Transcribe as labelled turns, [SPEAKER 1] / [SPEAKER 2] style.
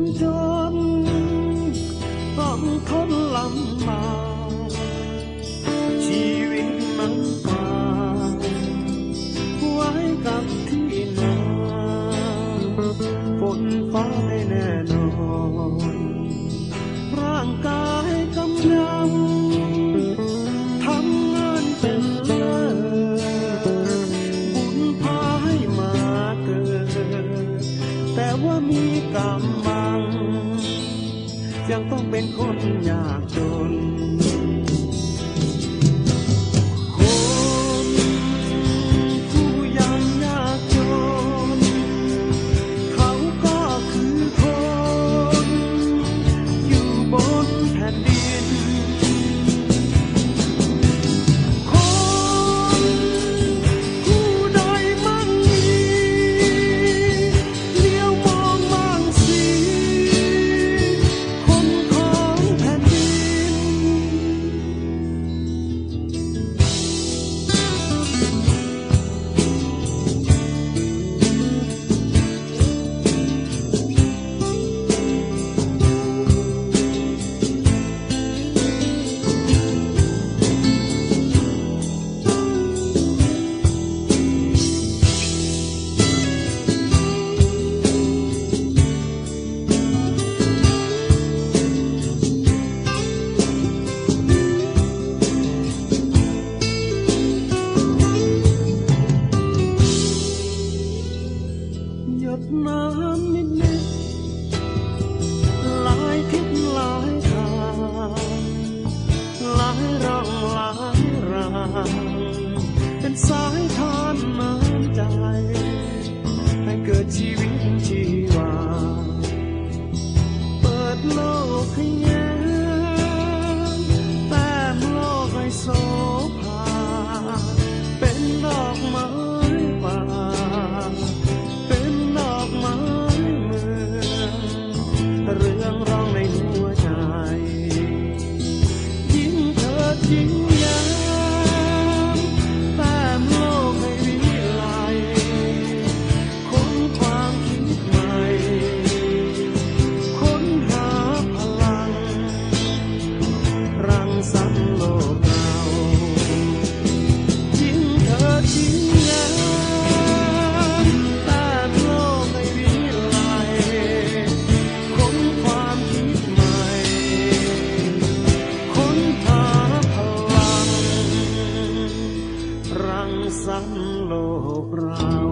[SPEAKER 1] นจนต้องทนลำบากชีวิตมันฝากไว้กับที่นาฝนฟ้าไม่แน่นอนร่างกายกำยำทำงานเป็นเลิศบุญพาให้มาเกิดแต่ว่ามีกรรม ยังต้องเป็นคนยากจน nhật nam nên 更让。 លោករា